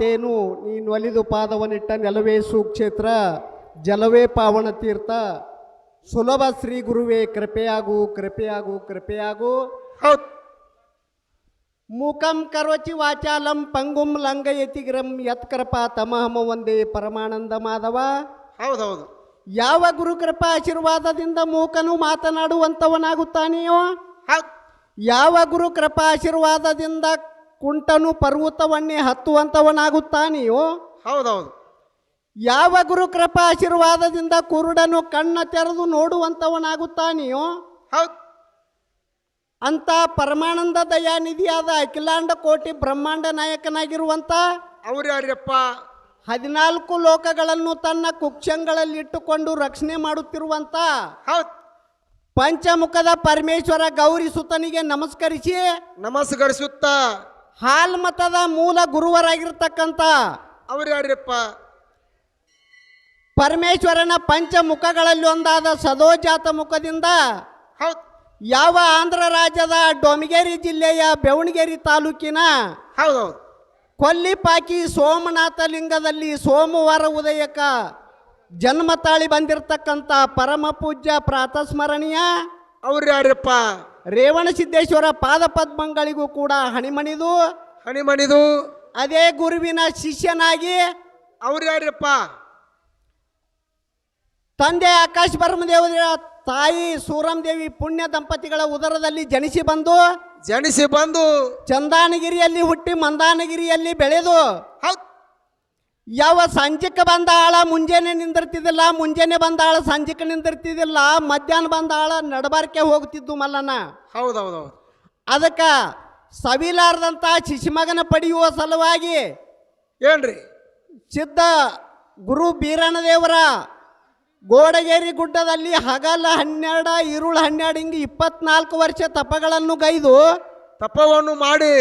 ತೇನು ನೀನು ಒಲಿದು ಪಾದವನಿಟ್ಟ ನೆಲವೇ ಸುಕ್ಷೇತ್ರ ಜಲವೇ ಪಾವನ ತೀರ್ಥ. ಸುಲಭ ಶ್ರೀ ಗುರುವೇ ಕೃಪೆಯಾಗು ಕೃಪೆಯಾಗು ಕೃಪೆಯಾಗು. ಹೌದು. ಮೂಕಂ ಕರೋಚಿ ವಾಚಾಲಂ ಪಂಗುಂ ಲಂಗಯತಿಗಿರಂ ಯತ್ಕೃಪಾ ತಮಹಮ ಒಂದೇ ಪರಮಾನಂದ ಮಾಧವ. ಹೌದೌದು. ಹೌದು ಯಾವ ಗುರು ಕೃಪಾ ಆಶೀರ್ವಾದದಿಂದ ಮೂಕನು ಮಾತನಾಡುವಂಥವನಾಗುತ್ತಾನೆಯೋ ಯಾವ ಗುರು ಕೃಪಾ ಆಶೀರ್ವಾದದಿಂದ ಕುಂಟನು ಪರ್ವತವನ್ನೇ ಹತ್ತುವಂಥವನಾಗುತ್ತಾನೆಯೋ ಹೌದೌದು. ಹೌದು ಯಾವ ಗುರು ಕೃಪಾ ಆಶೀರ್ವಾದದಿಂದ ಕುರುಡನು ಕಣ್ಣ ತೆರೆದು ನೋಡುವಂಥವನಾಗುತ್ತಾನೆಯೋ ಹೌದು. ಅಂತ ಪರಮಾನಂದ ದಯಾನಿಧಿಯಾದ ಅಖಿಲಾಂಡ ಕೋಟಿ ಬ್ರಹ್ಮಾಂಡ ನಾಯಕನಾಗಿರುವಂಥ ಅವ್ರು ಯಾರ್ಯಪ್ಪ ಹದಿನಾಲ್ಕು ಲೋಕಗಳನ್ನು ತನ್ನ ಕುಕ್ಷಂಗಳಲ್ಲಿ ಇಟ್ಟುಕೊಂಡು ರಕ್ಷಣೆ ಮಾಡುತ್ತಿರುವಂಥ ಹೌದು. ಪಂಚಮುಖದ ಪರಮೇಶ್ವರ ಗೌರಿ ಸುತನಿಗೆ ನಮಸ್ಕರಿಸಿ ನಮಸ್ಕರಿಸುತ್ತ ಹಾಲ್ ಮತದ ಮೂಲ ಗುರುವರಾಗಿರ್ತಕ್ಕಂಥ ಅವ್ರು ಯಾರ್ಯಪ್ಪ ಪರಮೇಶ್ವರನ ಪಂಚಮುಖಗಳಲ್ಲಿ ಒಂದಾದ ಸದೋಜಾತ ಮುಖದಿಂದ ಹೌದು. ಯಾವ ಆಂಧ್ರ ರಾಜ್ಯದ ಡೊಮಗೇರಿ ಜಿಲ್ಲೆಯ ಬೆವಣಗೇರಿ ತಾಲೂಕಿನ ಕೊಲ್ಲಿಪಾಕಿ ಸೋಮನಾಥ ಲಿಂಗದಲ್ಲಿ ಸೋಮವಾರ ಉದಯಕ ಜನ್ಮ ತಾಳಿ ಬಂದಿರತಕ್ಕಂಥ ಪರಮ ಪೂಜ್ಯ ಪ್ರಾತಸ್ಮರಣೀಯ ಅವ್ರು ಯಾರ್ಯಪ್ಪ ರೇವಣಸಿದ್ದೇಶ್ವರ ಪಾದ ಪದ್ಮಗಳಿಗೂ ಕೂಡ ಹಣಿಮಣಿದು. ಹಣಿಮಣಿದು. ಅದೇ ಗುರುವಿನ ಶಿಷ್ಯನಾಗಿ ಅವ್ರು ಯಾರಪ್ಪ ತಂದೆ ಆಕಾಶ್ ಬ್ರಹ್ಮದೇವರ ತಾಯಿ ಸೂರಂದೇವಿ ಪುಣ್ಯ ದಂಪತಿಗಳ ಉದರದಲ್ಲಿ ಜನಿಸಿ ಬಂದು ಜನಿಸಿ ಬಂದು ಚಂದಾನಗಿರಿಯಲ್ಲಿ ಹುಟ್ಟಿ ಮಂದಾನಗಿರಿಯಲ್ಲಿ ಬೆಳೆದು ಹೌದ್. ಯಾವ ಸಂಜೆಕ್ಕೆ ಬಂದಾಳ ಮುಂಜಾನೆ ನಿಂದಿರ್ತಿದ್ದಿಲ್ಲ ಮುಂಜಾನೆ ಬಂದಾಳ ಸಂಜೆಕ್ಕೆ ನಿಂದಿರ್ತಿದ್ದಿಲ್ಲ ಮಧ್ಯಾಹ್ನ ಬಂದಾಳ ನಡಬಾರ್ಕೆ ಹೋಗ್ತಿದ್ದು ಮಲ್ಲನ. ಹೌದೌದು ಹೌದ್ ಹೌದು ಅದಕ್ಕೆ ಸವಿಲಾರದಂಥ ಶಿಶುಮಗನ ಪಡೆಯುವ ಸಲುವಾಗಿ ಏನ್ರಿ? ಸಿದ್ಧ ಗುರು ಬೀರಣ್ಣದೇವರ ಗೋಡಗೇರಿ ಗುಡ್ಡದಲ್ಲಿ ಹಗಲ ಹನ್ನೆರಡು ಇರುಳು ಹನ್ನೆರಡು ಹಿಂಗೆ ಇಪ್ಪತ್ನಾಲ್ಕು ವರ್ಷ ತಪಗಳನ್ನು ಗೈದು ತಪವನ್ನು ಮಾಡಿ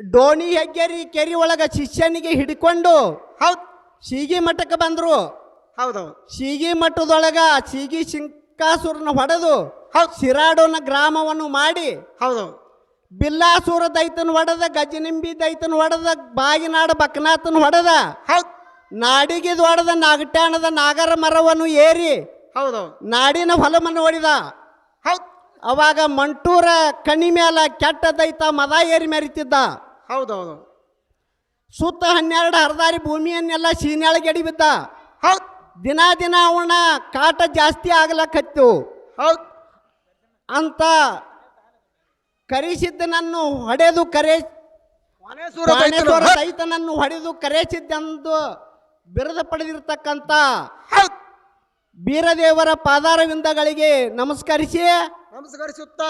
ಡೋಣಿ ಹೆಗ್ಗೇರಿ ಕೆರಿ ಒಳಗ ಶಿಷ್ಯನಿಗೆ ಹಿಡ್ಕೊಂಡು ಹೌದು. ಸೀಗಿ ಮಠಕ್ಕೆ ಬಂದರು. ಹೌದ್. ಸೀಗಿ ಮಠದೊಳಗ ಸೀಗಿ ಶಿಂಕಾಸುರನ ಹೊಡೆದು ಹೌದು. ಸಿರಾಡೋನ ಗ್ರಾಮವನ್ನು ಮಾಡಿ ಹೌದ್. ಬಿಲ್ಲಾಸುರ ದೈತನ ಹೊಡೆದ ಗಜನಿಂಬಿ ದೈತನ ಹೊಡೆದ ಬಾಗಿನಾಡ ಬಕನಾಥನ ಹೊಡೆದ ಹೌದು. ನಾಡಿಗಿದು ಹೊಡೆದ ನಾಗಟ್ಯಾಣದ ನಾಗರ ಮರವನ್ನು ಏರಿ ಹೌದ್. ನಾಡಿನ ಹೊಲವನ್ನು ಹೊಡೆದ ಹೌದು. ಅವಾಗ ಮಂಟೂರ ಕಣಿ ಮ್ಯಾಲ ಕೆಟ್ಟ ದೈತ ಮದ ಏರಿ ಮೆರಿತಿದ್ದ. ಹೌದ್ ಹೌದು ಸುತ್ತ ಹನ್ನೆರಡು ಹರದಾರಿ ಭೂಮಿಯನ್ನೆಲ್ಲ ಸೀನ್ಯಾಳಗೆಡಿ ಬಿದ್ದ. ಹೌದು. ದಿನ ದಿನ ಅವನ ಕಾಟ ಜಾಸ್ತಿ ಆಗ್ಲಕ್ಕತ್ತು ಹೌದು. ಅಂತ ಕರೆಸಿದ್ದನನ್ನು ಹೊಡೆದು ಕರೆ ರೈತನನ್ನು ಹೊಡೆದು ಕರೆಸಿದ್ದೆಂದು ಬಿರದ ಪಡೆದಿರ್ತಕ್ಕಂಥ ಬೀರದೇವರ ಪಾದಾರವಿಂದಗಳಿಗೆ ನಮಸ್ಕರಿಸಿ. ನಮಸ್ಕರಿಸುತ್ತ.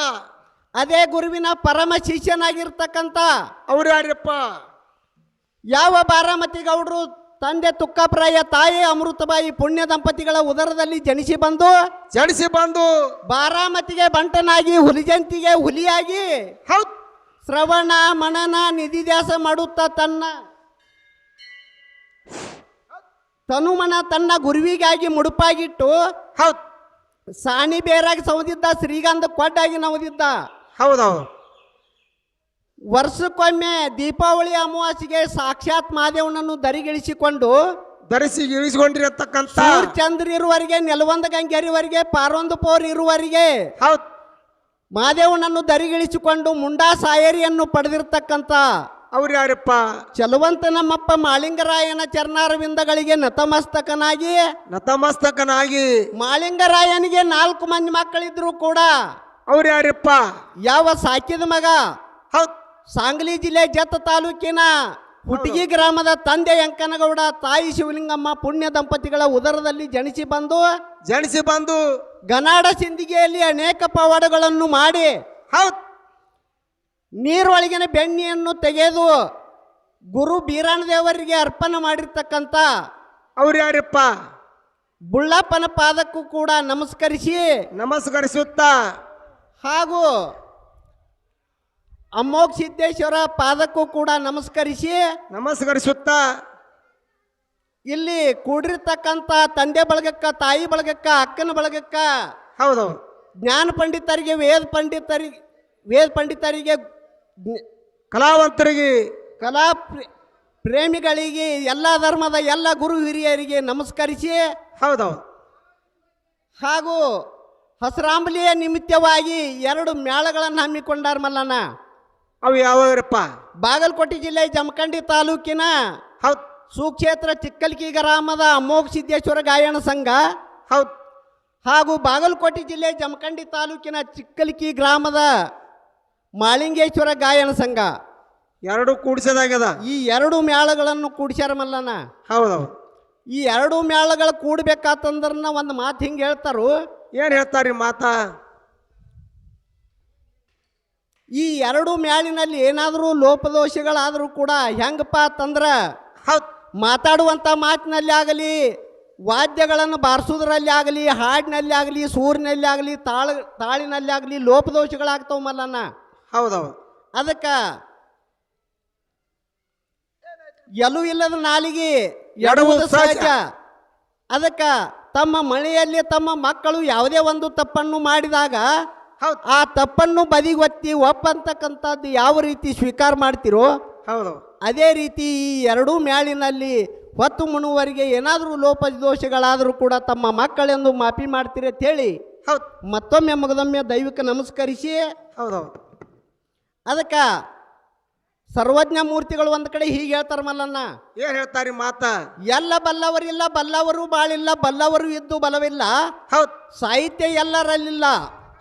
ಅದೇ ಗುರುವಿನ ಪರಮ ಶಿಷ್ಯನಾಗಿರ್ತಕ್ಕಂಥ ಅವ್ರು ಯಾರಪ್ಪ ಯಾವ ಬಾರಾಮತಿ ಗೌಡರು ತಂದೆ ತುಕ್ಕಪ್ರಾಯ ತಾಯಿ ಅಮೃತಬಾಯಿ ಪುಣ್ಯ ದಂಪತಿಗಳ ಉದರದಲ್ಲಿ ಜನಿಸಿ ಬಂದು ಜನಿಸಿ ಬಂದು ಬಾರಾಮತಿಗೆ ಬಂಟನಾಗಿ ಹುಲಿಜಂತಿಗೆ ಹುಲಿಯಾಗಿ ಹೌದು. ಶ್ರವಣ ಮನನ ನಿಧಿದ್ಯಾಸ ಮಾಡುತ್ತಾ ತನ್ನ ತನುಮನ ತನ್ನ ಗುರುವಿಗಾಗಿ ಮುಡುಪಾಗಿಟ್ಟು ಹೌದು. ಸಾಣಿ ಬೇರಾಗಿ ಸವದಿದ್ದ ಶ್ರೀಗಂಧ ಕೊಡ್ಡಾಗಿ ನವದಿದ್ದ. ಹೌದ್ ಹೌದು ವರ್ಷಕ್ಕೊಮ್ಮೆ ದೀಪಾವಳಿ ಅಮಾವಾಸ್ಯೆಗೆ ಸಾಕ್ಷಾತ್ ಮಾದೇವನನ್ನು ದರಿಗಿಳಿಸಿಕೊಂಡು ಧರಿಸಿ ಇಳಿಸಿಕೊಂಡಿರತಕ್ಕಂಥ ಸೂರ್ ಚಂದ್ರ ಇರುವರಿಗೆ ನೆಲವಂದ ಗಂಗೆರಿವರಿಗೆ ಪಾರೊಂದು ಪೋರ್ ಇರುವರಿಗೆ ಹೌದ್. ಮಹಾದೇವನನ್ನು ದರಿಗಿಳಿಸಿಕೊಂಡು ಮುಂಡಾ ಸಾಯರಿಯನ್ನು ಪಡೆದಿರ್ತಕ್ಕಂಥ ಅವ್ರು ಯಾರಪ್ಪ? ಚಲುವಂತ ನಮ್ಮಪ್ಪ ಮಾಳಿಂಗರಾಯನ ಚರಣಾರವಿಂದಗಳಿಗೆ ನತಮಸ್ತಕನಾಗಿ ನತಮಸ್ತಕನಾಗಿ ಮಾಳಿಂಗರಾಯನಿಗೆ ನಾಲ್ಕು ಮಂದಿ ಮಕ್ಕಳಿದ್ರು ಕೂಡ ಅವ್ರು ಯಾರಪ್ಪ ಯಾವ ಸಾಕಿದ ಮಗ? ಹೌದ್ ಸಾಂಗ್ಲಿ ಜಿಲ್ಲೆ ಜತ್ತ ತಾಲೂಕಿನ ಹುಟಗಿ ಗ್ರಾಮದ ತಂದೆ ಯಂಕನಗೌಡ ತಾಯಿ ಶಿವಲಿಂಗಮ್ಮ ಪುಣ್ಯ ದಂಪತಿಗಳ ಉದರದಲ್ಲಿ ಜನಿಸಿ ಬಂದು ಜನಿಸಿ ಬಂದು ಗನಾಡ ಸಿಂದಿಗೆಯಲ್ಲಿ ಅನೇಕ ಪವಾಡಗಳನ್ನು ಮಾಡಿ ಹೌದ್. ನೀರೊಳಗಿನ ಬೆಣ್ಣೆಯನ್ನು ತೆಗೆದು ಗುರು ಬೀರಾಣದೇವರಿಗೆ ಅರ್ಪಣೆ ಮಾಡಿರ್ತಕ್ಕಂಥ ಅವ್ರು ಯಾರಪ್ಪ ಬುಳ್ಳಪ್ಪನ ಪಾದಕ್ಕೂ ಕೂಡ ನಮಸ್ಕರಿಸಿ ನಮಸ್ಕರಿಸುತ್ತ? ಹಾಗೂ ಅಮೋಘ ಸಿದ್ದೇಶ್ವರ ಪಾದಕ್ಕೂ ಕೂಡ ನಮಸ್ಕರಿಸಿ ನಮಸ್ಕರಿಸುತ್ತ ಇಲ್ಲಿ ಕೂಡಿರ್ತಕ್ಕಂಥ ತಂದೆ ಬಳಗಕ್ಕ ತಾಯಿ ಬಳಗಕ್ಕ ಅಕ್ಕನ ಬಳಗಕ್ಕ ಹೌದು. ಜ್ಞಾನ ಪಂಡಿತರಿಗೆ ವೇದ ಪಂಡಿತರಿಗೆ ವೇದ ಪಂಡಿತರಿಗೆ ಕಲಾವಂತರಿಗೆ ಕಲಾ ಪ್ರಿ- ಪ್ರೇಮಿಗಳಿಗೆ ಎಲ್ಲ ಧರ್ಮದ ಎಲ್ಲ ಗುರು ಹಿರಿಯರಿಗೆ ನಮಸ್ಕರಿಸಿ ಹೌದೌದು ಹಾಗೂ ಹಸರಾಂಬಲಿಯ ನಿಮಿತ್ತವಾಗಿ ಎರಡು ಮೇಳಗಳನ್ನು ಹಮ್ಮಿಕೊಂಡಾರ ಮಲ್ಲಣ್ಣ. ಅವು ಯಾವ್ಯಾವ್ರಪ್ಪ? ಬಾಗಲಕೋಟೆ ಜಿಲ್ಲೆ ಜಮಖಂಡಿ ತಾಲೂಕಿನ ಹೌದ್. ಸುಕ್ಷೇತ್ರ ಚಿಕ್ಕಲ್ಕಿ ಗ್ರಾಮದ ಅಮೋಘ ಸಿದ್ದೇಶ್ವರ ಗಾಯನ ಸಂಘ ಹೌದು. ಹಾಗೂ ಬಾಗಲಕೋಟೆ ಜಿಲ್ಲೆ ಜಮಖಂಡಿ ತಾಲೂಕಿನ ಚಿಕ್ಕಲ್ಕಿ ಗ್ರಾಮದ ಮಾಳಿಂಗೇಶ್ವರ ಗಾಯನ ಸಂಘ. ಎರಡು ಕೂಡಿಸೋದಾಗ್ಯದ? ಈ ಎರಡು ಮೇಳಗಳನ್ನು ಕೂಡಿಸ್ಯಾರ ಮಲ್ಲಣ್ಣ. ಹೌದೌದು ಈ ಎರಡು ಮೇಳಗಳು ಕೂಡ್ಬೇಕಾತಂದ್ರನ ಒಂದು ಮಾತು ಹಿಂಗೆ ಹೇಳ್ತಾರು. ಏನ್ ಹೇಳ್ತಾರೆ ಮಾತಾ? ಈ ಎರಡು ಮ್ಯಾಲಿನಲ್ಲಿ ಏನಾದರೂ ಲೋಪದೋಷಗಳಾದರೂ ಕೂಡ ಹೆಂಗಪ್ಪ ಅಂತಂದ್ರೆ ಹೌದು. ಮಾತಾಡುವಂಥ ಮಾತಿನಲ್ಲಿ ಆಗಲಿ ವಾದ್ಯಗಳನ್ನು ಬಾರಿಸೋದ್ರಲ್ಲಿ ಆಗಲಿ ಹಾಡಿನಲ್ಲಿ ಆಗಲಿ ಸೂರಿನಲ್ಲಿ ಆಗಲಿ ತಾಳ ತಾಳಿನಲ್ಲಿ ಆಗಲಿ ಲೋಪದೋಷಗಳಾಗ್ತಾವ ಮಲ್ಲಣ್ಣ. ಹೌದೌದು. ಅದಕ್ಕೆ ಎಲ್ಲೂ ಇಲ್ಲದ ನಾಲಿಗೆ ಎಡುವುದು. ಸಹಜ. ಅದಕ್ಕೆ ತಮ್ಮ ಮಳೆಯಲ್ಲಿ ತಮ್ಮ ಮಕ್ಕಳು ಯಾವುದೇ ಒಂದು ತಪ್ಪನ್ನು ಮಾಡಿದಾಗ ಹೌದ್. ಆ ತಪ್ಪನ್ನು ಬದಿಗೊತ್ತಿ ಒಪ್ಪಂತಕ್ಕಂಥದ್ದು ಯಾವ ರೀತಿ ಸ್ವೀಕಾರ ಮಾಡ್ತಿರೋ ಹೌದು. ಅದೇ ರೀತಿ ಈ ಎರಡೂ ಮ್ಯಾಳಿನಲ್ಲಿ ಹೊತ್ತು ಮುಣುವರಿಗೆ ಏನಾದರೂ ಲೋಪ ದೋಷಗಳಾದರೂ ಕೂಡ ತಮ್ಮ ಮಕ್ಕಳೆಂದು ಮಾಫಿ ಮಾಡ್ತೀರಿ ಅಂತ ಹೇಳಿ ಹೌದ್. ಮತ್ತೊಮ್ಮೆ ಮಗದೊಮ್ಮೆ ದೈವಿಕ ನಮಸ್ಕರಿಸಿ. ಹೌದೌದು ಅದಕ್ಕೆ ಸರ್ವಜ್ಞ ಮೂರ್ತಿಗಳು ಒಂದ್ ಕಡೆ ಹೀಗೆ ಹೇಳ್ತಾರ ಮಲ್ಲಣ್ಣ. ಏನ್ ಹೇಳ್ತಾರಿ ಮಾತ? ಎಲ್ಲ ಬಲ್ಲವರಿಲ್ಲ ಬಲ್ಲವರು ಬಾಳಿಲ್ಲ ಬಲ್ಲವರು ಇದ್ದು ಬಲವಿಲ್ಲ. ಹೌದ್. ಸಾಹಿತ್ಯ ಎಲ್ಲರಲ್ಲಿಲ್ಲ.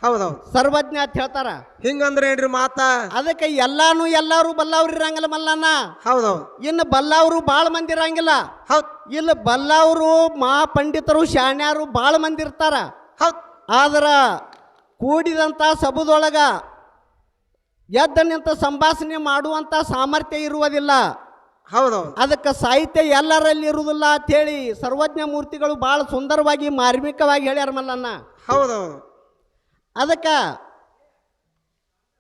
ಹೌದೌದು. ಸರ್ವಜ್ಞ ಅಂತ ಹೇಳ್ತಾರ. ಹಿಂಗಂದ್ರೆ ಏನ್ರಿ ಮಾತ? ಅದಕ್ಕೆ ಎಲ್ಲಾನು ಎಲ್ಲರೂ ಬಲ್ಲವ್ರು ಇರಂಗಿಲ್ಲ ಮಲ್ಲಣ್ಣ. ಹೌದೌದು. ಇನ್ನು ಬಲ್ಲವರು ಬಾಳ ಮಂದಿ ಇರಂಗಿಲ್ಲ. ಹೌದ್. ಇಲ್ಲಿ ಬಲ್ಲವರು ಮಹಾಪಂಡಿತರು ಶಾಣ್ಯಾರು ಬಾಳ ಮಂದಿ ಇರ್ತಾರ. ಹೌದ್. ಆದ್ರ ಕೂಡಿದಂತ ಸಬುದೊಳಗ ಎದ್ದ ನಿಂತ ಸಂಭಾಷಣೆ ಮಾಡುವಂಥ ಸಾಮರ್ಥ್ಯ ಇರುವುದಿಲ್ಲ. ಹೌದೌದು. ಅದಕ್ಕೆ ಸಾಹಿತ್ಯ ಎಲ್ಲರಲ್ಲಿ ಇರುವುದಿಲ್ಲ ಅಂತೇಳಿ ಸರ್ವಜ್ಞ ಮೂರ್ತಿಗಳು ಭಾಳ ಸುಂದರವಾಗಿ ಮಾರ್ಮಿಕವಾಗಿ ಹೇಳ್ಯಾರ ಮಲ್ಲಣ್ಣ. ಹೌದೌದು. ಅದಕ್ಕೆ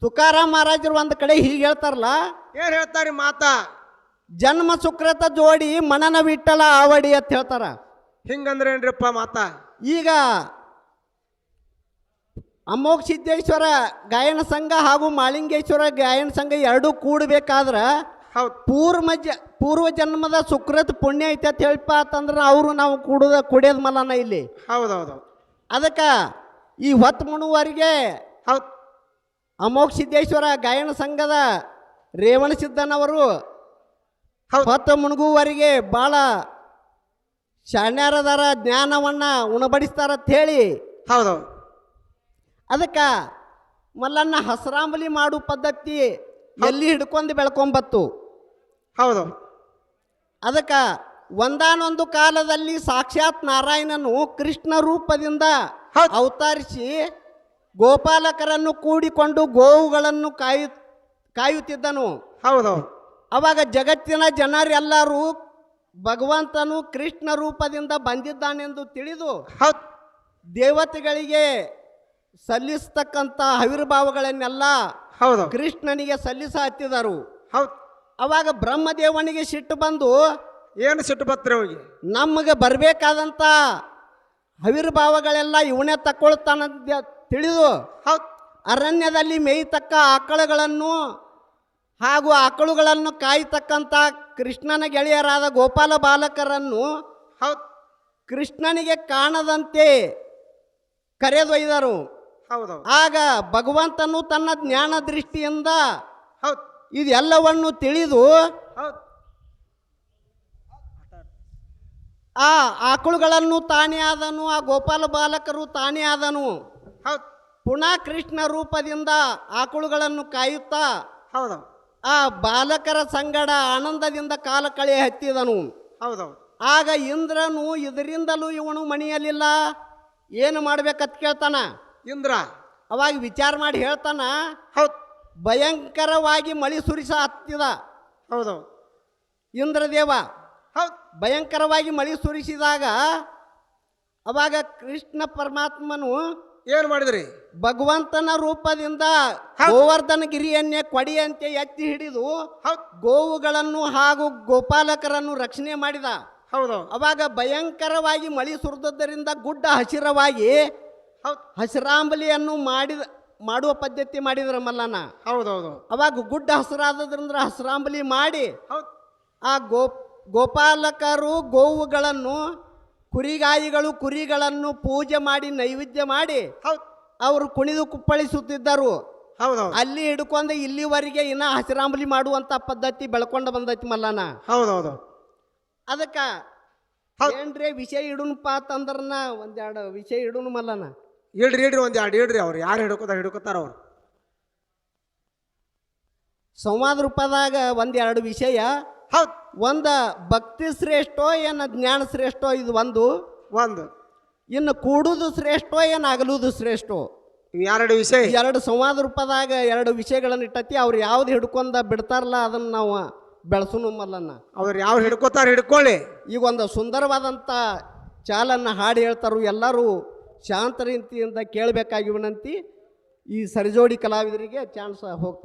ತುಕಾರಾಮ್ ಮಹಾರಾಜರು ಒಂದು ಕಡೆ ಹೀಗೆ ಹೇಳ್ತಾರಲ್ಲ ಏನ್ ಹೇಳ್ತಾರೆ ಮಾತಾ? ಜನ್ಮ ಸುಕೃತ ಜೋಡಿ ಮನನ ವಿಟ್ಟಲ ಆವಡಿ ಅಂತ ಹೇಳ್ತಾರ. ಹಿಂಗಂದ್ರೆ ಏನ್ರಿಪ್ಪ ಮಾತಾ? ಈಗ ಅಮೋಘ ಸಿದ್ದೇಶ್ವರ ಗಾಯನ ಸಂಘ ಹಾಗೂ ಮಾಳಿಂಗೇಶ್ವರ ಗಾಯನ ಸಂಘ ಎರಡೂ ಕೂಡಬೇಕಾದ್ರೆ ಹೌದು. ಪೂರ್ವ ಜ ಪೂರ್ವ ಜನ್ಮದ ಸುಕ್ರತ್ ಪುಣ್ಯ ಐತೆ ಅಂತ ಹೇಳಪ್ಪ ಅಂತಂದ್ರೆ ಅವರು ನಾವು ಕೂಡೋದ ಕುಡಿಯೋದು ಮಲನ ಇಲ್ಲಿ. ಹೌದೌದು. ಅದಕ್ಕೆ ಈ ಹೊತ್ತು ಮುಣುವರಿಗೆ ಹೌದು. ಅಮೋಘ ಸಿದ್ದೇಶ್ವರ ಗಾಯನ ಸಂಘದ ರೇವಣ ಸಿದ್ದನವರು ಹೊತ್ತು ಮುಣುಗುವವರಿಗೆ ಭಾಳ ಶಾಣ್ಯಾರದಾರ ಜ್ಞಾನವನ್ನು ಉಣಬಡಿಸ್ತಾರಂತ ಹೇಳಿ ಹೌದೌದು. ಅದಕ್ಕೆ ಮಲ್ಲನ್ನ ಹಸರಾಂಬಲಿ ಮಾಡು ಪದ್ಧತಿ ಎಲ್ಲಿ ಹಿಡ್ಕೊಂಡು ಬೆಳ್ಕೊಂಬತ್ತು? ಹೌದು. ಅದಕ್ಕೆ ಒಂದಾನೊಂದು ಕಾಲದಲ್ಲಿ ಸಾಕ್ಷಾತ್ ನಾರಾಯಣನು ಕೃಷ್ಣ ರೂಪದಿಂದ. ಅವತರಿಸಿ ಗೋಪಾಲಕರನ್ನು ಕೂಡಿಕೊಂಡು ಗೋವುಗಳನ್ನು ಕಾಯು ಕಾಯುತ್ತಿದ್ದನು. ಹೌದು. ಅವಾಗ ಜಗತ್ತಿನ ಜನರೆಲ್ಲರೂ ಭಗವಂತನು ಕೃಷ್ಣ ರೂಪದಿಂದ ಬಂದಿದ್ದಾನೆಂದು ತಿಳಿದು ದೇವತೆಗಳಿಗೆ ಸಲ್ಲಿಸ್ತಕ್ಕಂಥ ಹವಿರ್ಭಾವಗಳನ್ನೆಲ್ಲ ಹೌದು. ಕೃಷ್ಣನಿಗೆ ಸಲ್ಲಿಸ ಹತ್ತಿದರು ಹೌದು. ಅವಾಗ ಬ್ರಹ್ಮದೇವನಿಗೆ ಸಿಟ್ಟು ಬಂದು ಏನು ಸಿಟ್ಟು ಬತ್ರಿ ಹೋಗಿ ನಮಗೆ ಬರಬೇಕಾದಂಥ ಹವಿರ್ಭಾವಗಳೆಲ್ಲ ಇವನೇ ತಕ್ಕೊಳ್ತಾನಂತ ತಿಳಿದು ಹೌದು. ಅರಣ್ಯದಲ್ಲಿ ಮೇಯ್ತಕ್ಕ ಆಕಳುಗಳನ್ನು ಹಾಗೂ ಆಕಳುಗಳನ್ನು ಕಾಯ್ತಕ್ಕಂಥ ಕೃಷ್ಣನ ಗೆಳೆಯರಾದ ಗೋಪಾಲ ಬಾಲಕರನ್ನು ಹೌದು. ಕೃಷ್ಣನಿಗೆ ಕಾಣದಂತೆ ಕರೆದೊಯ್ದರು. ಹೌದೌದು. ಆಗ ಭಗವಂತನು ತನ್ನ ಜ್ಞಾನ ದೃಷ್ಟಿಯಿಂದ ಹೌದು. ಇದೆಲ್ಲವನ್ನು ತಿಳಿದು ಹೌದ್. ಆ ಆಕಳುಗಳನ್ನು ತಾನೇ ಆದನು ಆ ಗೋಪಾಲ ಬಾಲಕರು ತಾನೇ ಆದನು. ಪುಣಾ ಪುನಃ ಕೃಷ್ಣ ರೂಪದಿಂದ ಆಕಳುಗಳನ್ನು ಕಾಯುತ್ತಾ ಆ ಬಾಲಕರ ಸಂಗಡ ಆನಂದದಿಂದ ಕಾಲ ಕಳೆ ಹತ್ತಿದನು. ಹೌದು. ಆಗ ಇಂದ್ರನು ಇದರಿಂದಲೂ ಇವನು ಮಣಿಯಲಿಲ್ಲ. ಏನು ಮಾಡ್ಬೇಕತ್ ಕೇಳ್ತಾನ? ಇಂದ್ರ? ಅವಾಗ ವಿಚಾರ ಮಾಡಿ ಹೇಳ್ತಾನ ಹೌದು. ಭಯಂಕರವಾಗಿ ಮಳಿ ಸುರಿಸ ಹತ್ತಿದ. ಹೌದೌದು ಇಂದ್ರದೇವ ಹೌದು. ಭಯಂಕರವಾಗಿ ಮಳಿ ಸುರಿಸಿದಾಗ ಅವಾಗ ಕೃಷ್ಣ ಪರಮಾತ್ಮನು ಏನು ಮಾಡಿದ್ರಿ? ಭಗವಂತನ ರೂಪದಿಂದ ಹೌದ್. ಗೋವರ್ಧನ ಗಿರಿಯನ್ನೇ ಕೊಡಿಯಂತೆ ಎತ್ತಿ ಹಿಡಿದು ಹೌದ್. ಗೋವುಗಳನ್ನು ಹಾಗೂ ಗೋಪಾಲಕರನ್ನು ರಕ್ಷಣೆ ಮಾಡಿದ. ಹೌದು. ಅವಾಗ ಭಯಂಕರವಾಗಿ ಮಳಿ ಸುರಿದದ್ದರಿಂದ ಗುಡ್ಡ ಹಸಿರವಾಗಿ ಹೌದ್. ಹಸಿರಾಂಬಲಿಯನ್ನು ಮಾಡಿದ ಮಾಡುವ ಪದ್ಧತಿ ಮಾಡಿದ್ರ ಮಲ್ಲನ ಹೌದೌದು. ಅವಾಗ ಗುಡ್ಡ ಹಸಿರಾದ್ರಿಂದ ಹಸಿರಾಂಬಲಿ ಮಾಡಿ ಹೌದ್. ಆ ಗೋ ಗೋಪಾಲಕರು ಗೋವುಗಳನ್ನು ಕುರಿಗಾಯಿಗಳು ಕುರಿಗಳನ್ನು ಪೂಜೆ ಮಾಡಿ ನೈವೇದ್ಯ ಮಾಡಿ ಹೌದ್. ಅವರು ಕುಣಿದು ಕುಪ್ಪಳಿಸುತ್ತಿದ್ದರು. ಹೌದು ಅಲ್ಲಿ ಹಿಡ್ಕೊಂಡು ಇಲ್ಲಿವರೆಗೆ ಇನ್ನ ಹಸಿರಾಂಬಲಿ ಮಾಡುವಂತ ಪದ್ಧತಿ ಬೆಳ್ಕೊಂಡು ಬಂದೈತಿ ಮಲ್ಲನ ಹೌದೌದು. ಹೌದು ಅದಕ್ಕ ಹೌದ್. ಏನ್ರಿ ವಿಷಯ ಇಡುನಪ್ಪ ಅಂತಂದ್ರನ ಒಂದೆರಡು ವಿಷಯ ಇಡುನು ಮಲ್ಲನ ಇಡ್ರಿ ಹೇಳ್ರಿ ಒಂದು ಎರಡು ಹೇಳ್ರಿ ಅವ್ರು. ಯಾರು ಹಿಡ್ಕೋತಾರ ಹಿಡ್ಕೋತಾರ ಅವ್ರು. ಸಂವಾದ ರೂಪದಾಗ ಒಂದೆರಡು ವಿಷಯ. ಹೌದು. ಒಂದ ಭಕ್ತಿ ಶ್ರೇಷ್ಠೋ ಏನ ಜ್ಞಾನ ಶ್ರೇಷ್ಠೋ ಇದು ಒಂದು. ಒಂದು. ಇನ್ನು ಕೂಡುದು ಶ್ರೇಷ್ಠೋ ಏನು ಅಗಲುದು ಶ್ರೇಷ್ಠೋ. ಎರಡು ವಿಷಯ. ಎರಡು ಸಂವಾದ ರೂಪದಾಗ ಎರಡು ವಿಷಯಗಳನ್ನು ಇಟ್ಟತಿ. ಅವ್ರು ಯಾವ್ದು ಹಿಡ್ಕೊಂಡ ಬಿಡ್ತಾರಲ್ಲ ಅದನ್ನ ನಾವು ಬೆಳೆಸೋನು ಮಲ್ಲನ್ನ ಅವ್ರು ಯಾವ ಹಿಡ್ಕೋತಾರ ಹಿಡ್ಕೊಳ್ಳಿ. ಈಗ ಒಂದು ಸುಂದರವಾದಂಥ ಚಾಲನ್ನ ಹಾಡು ಹೇಳ್ತಾರು ಎಲ್ಲರೂ. ಶಾಂತ ರೀತಿಯಿಂದ ಕೇಳಬೇಕಾಗಿ ವಿನಂತಿ ಈ ಸರಿಜೋಡಿ ಕಲಾವಿದರಿಗೆ ಚಾನ್ಸ್ ಹೋಗ್ತಾರೆ